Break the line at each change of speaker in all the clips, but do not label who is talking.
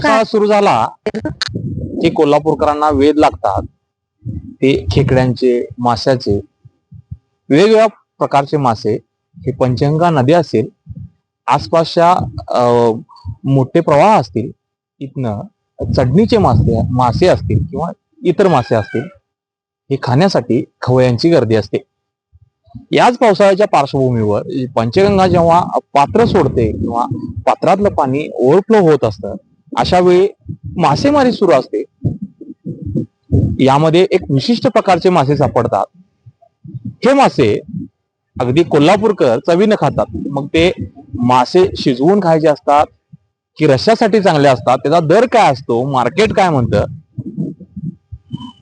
पावसाळा सुरू झाला की कोल्हापूरकरांना वेध लागतात. ते खेकड्यांचे माशाचे वेगवेगळ्या प्रकारचे मासे. हे पंचगंगा नदी असेल आसपासच्या मोठे प्रवाह असतील इथनं चढणीचे मासे मासे असतील किंवा इतर मासे असतील हे खाण्यासाठी खवयांची गर्दी असते. याच पावसाळ्याच्या पार्श्वभूमीवर पंचगंगा जेव्हा पात्र सोडते किंवा पात्रातलं पाणी ओव्हरफ्लो होत असतं अशा वेळी मासेमारी सुरू असते. यामध्ये एक विशिष्ट प्रकारचे मासे सापडतात. हे मासे अगदी कोल्हापूरकर चवीनं खातात. मग ते मासे शिजवून खायचे असतात की रश्यासाठी चांगले असतात? त्याचा दर काय असतो? मार्केट काय म्हणतं?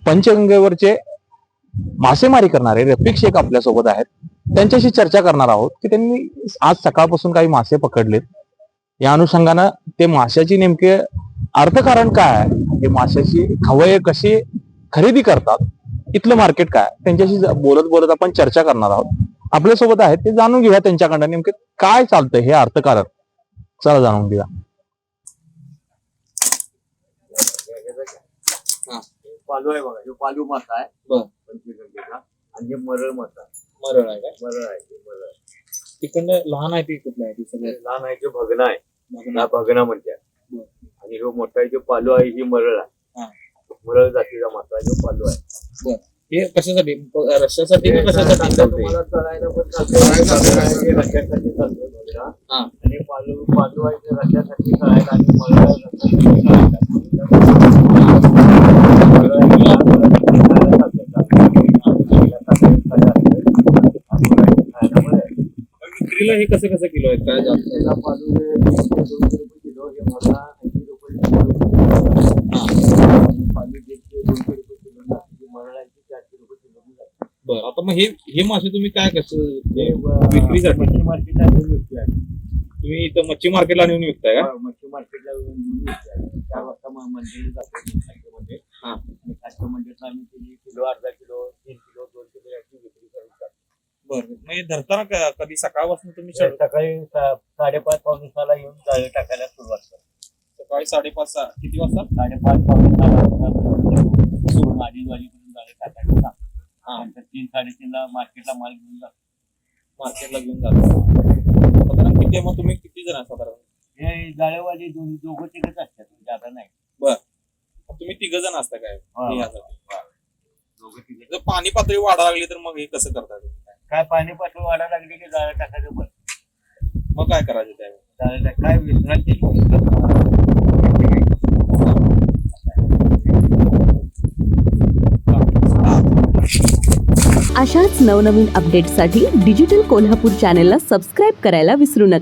पंचगंगेवरचे मासेमारी करणारे रफिक शेख आपल्यासोबत आहेत. त्यांच्याशी चर्चा करणार आहोत की त्यांनी आज सकाळपासून काही मासे पकडलेत. या अनुषंगानं ते माशाची नेमके अर्थकारण काय आहे? हे माशाची खवय कशी खरेदी करतात? इथलं मार्केट काय? त्यांच्याशी ज- बोलत बोलत आपण चर्चा करणार आहोत. आपल्यासोबत आहेत ते जाणून घेऊया त्यांच्याकडनं नेमके काय चालतं हे अर्थकारण. चला जाणून घेऊया.
पालू आहे बघा पालू मासा आहे. पंचगंगेचा आणि हे मरळ मासा
मरण आहे काय?
मरळ आहे ते मरळ
तिकडनं लहान आहे ती कुठलं आहे ती सगळं?
लहान आहे ते भगना आहे. हा भगना म्हणतात. आणि हो मोठा आहे जो पालू आहे ही मरळ आहे
हा.
मरळ जातीचा मासा जो पालू आहे
हे कशासाठी रश्यासाठी?
तुम्हाला पण रश्यासाठी.
हा.
आणि पालू पालू आहे ते रश्यासाठी तळायला आणि मरळ रश्यासाठी.
विक्रीला हे कसं कसं किलो आहेत काय जास्त
त्याला पालू हे दोनशे रुपये किलो हे मला ऐंशी रुपये किलो पालू दीडशे दोनशे रुपये किलो ना मला ऐंशी चारशे रुपये किलो जाते.
बरं आता मग हे हे मासे तुम्ही काय कसं
हे
विक्रीसाठी?
मच्छी मार्केटला घेऊन विकतोय आम्ही.
तुम्ही इथं मच्छी मार्केटला नेऊन विकताय का
मच्छी मार्केटला घेऊन विकतोय आम्ही. चार वाजता म- मंदिरला जातो
हा.
आणि खाद्यमंडळात आम्ही किती किलो अर्धा किलो तीन किलो दोन किलो याची विक्री करून टाकतो.
बरं. मग हे धरताना क- कधी सकाळपासून तुम्ही
सकाळी सा- साडेपाच पावणे सहाला येऊन जाळे टाकायला सुरुवात करतो.
सकाळी साडेपाच सहा किती वाजता?
साडेपाच पावणे सहा वाजता सोडून अडीच वाजेपर्यंत जाळे टाकायला सांगतो.
हा.
नंतर तीन साडेतीनला मार्केटला माल घेऊन जातो.
मार्केटला घेऊन जातो. साधारण किती मग तुम्ही किती जण आहे साधारण?
हे जाळेवाली दोन दोघं तिघच असतात. जादा नाही.
तुम्ही तिघ जण असता काय? हा. यासाठी?
दोघं तिघ.
जर पाणी पातळी वाढायला लागली तर मग हे कसं करता तुम्ही?
काय पाणी पाठवून वाढायला लागले की जाळं टाकायचं पण.
मग काय करायचं त्यावेळी?
जाळं टाक- काय विश्रांती
अशाच नवनवीन अपडेट्ससाठी डिजिटल कोल्हापूर चॅनेलला सबस्क्राईब करायला विसरू नका.